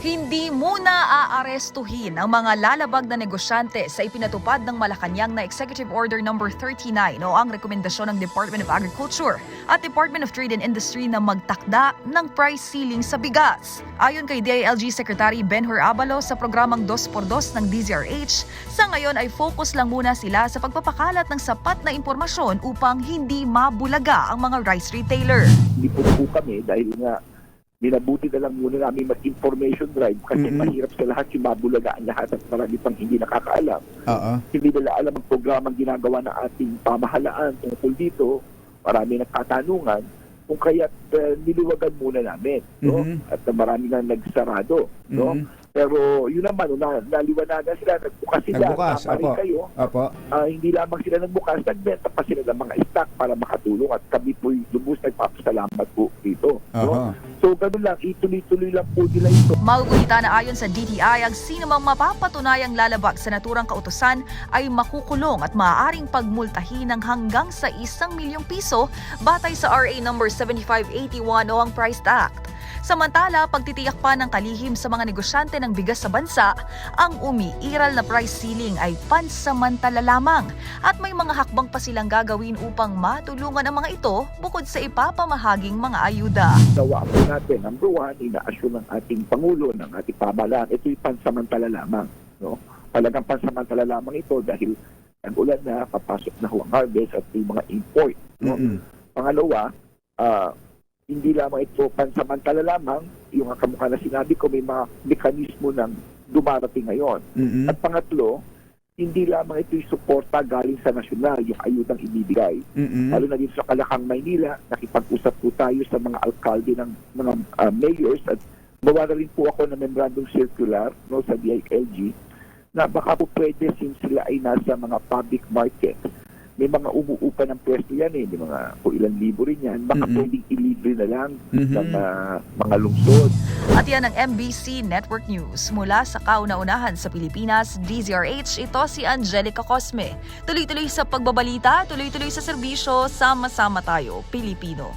Hindi muna aarestuhin ang mga lalabag na negosyante sa ipinatupad ng Malacanang na Executive Order No. 39 o ang rekomendasyon ng Department of Agriculture at Department of Trade and Industry na magtakda ng price ceiling sa bigas. Ayon kay DILG Secretary Benhur Abalo sa programang 2x2 ng DZRH, sa ngayon ay focus lang muna sila sa pagpapakalat ng sapat na impormasyon upang hindi mabulaga ang mga rice retailer. hindi po kami dahil nga minabuti na lang muna namin mag-information drive kasi Mhm. mahirap sa lahat yung mabulagaan lahat at marami pang hindi nakakaalam. Oo. Hindi nila alam ang programang ginagawa ng ating pamahalaan tungkol dito. Marami nagkatanungan kung kaya't uh, niliwagan muna namin. No? Mhm. At uh, marami na nagsarado. No? Mhm. Pero yun naman, no, na, naliwanagan sila, nagbukas sila, Nagbukas, apo. kayo. Opo. Ah, hindi lamang sila nagbukas, nagbenta pa sila ng mga stock para makatulong at kami po lubos nagpapasalamat po dito. No? Aha. So ganun lang, ituloy-tuloy lang po nila ito. Maugunita na ayon sa DTI ang sino mang mapapatunayang lalabag sa naturang kautusan ay makukulong at maaaring pagmultahin ng hanggang sa isang milyong piso batay sa RA number 7581 o ang Price Act. Samantala, pagtitiyak pa ng kalihim sa mga negosyante ng bigas sa bansa, ang umiiral na price ceiling ay pansamantala lamang at may mga hakbang pa silang gagawin upang matulungan ang mga ito bukod sa ipapamahaging mga ayuda. Gawa po natin, number one, ina-assume ng ating Pangulo, ng ating pamahalaan, ito'y pansamantala lamang. No? Talagang pansamantala lamang ito dahil nag-ulan na, papasok na ho ang harvest at yung mga import. No? Mm-mm. Pangalawa, ah, hindi lamang ito pansamantala lamang, yung kamukha na sinabi ko, may mga mekanismo ng dumarating ngayon. Mm-mm. At pangatlo, hindi lamang ito'y suporta galing sa nasyonal, yung ayudang ibibigay. Mm-mm. Lalo na dito sa Kalakang, Maynila, nakipag-usap po tayo sa mga alkalde ng mga ah, mayors at bawa na rin po ako ng memorandum circular no, sa DILG na baka po pwede since sila ay nasa mga public market. May mga umuupa ng pwesto yan eh, may mga po ilang libo rin yan. Baka Mhm. pwedeng ilibre na lang Mhm. ng ah, mga lungsod. At yan ang MBC Network News. Mula sa kauna-unahan sa Pilipinas, DZRH, ito si Angelica Cosme. Tuloy-tuloy sa pagbabalita, tuloy-tuloy sa serbisyo, sama-sama tayo, Pilipino.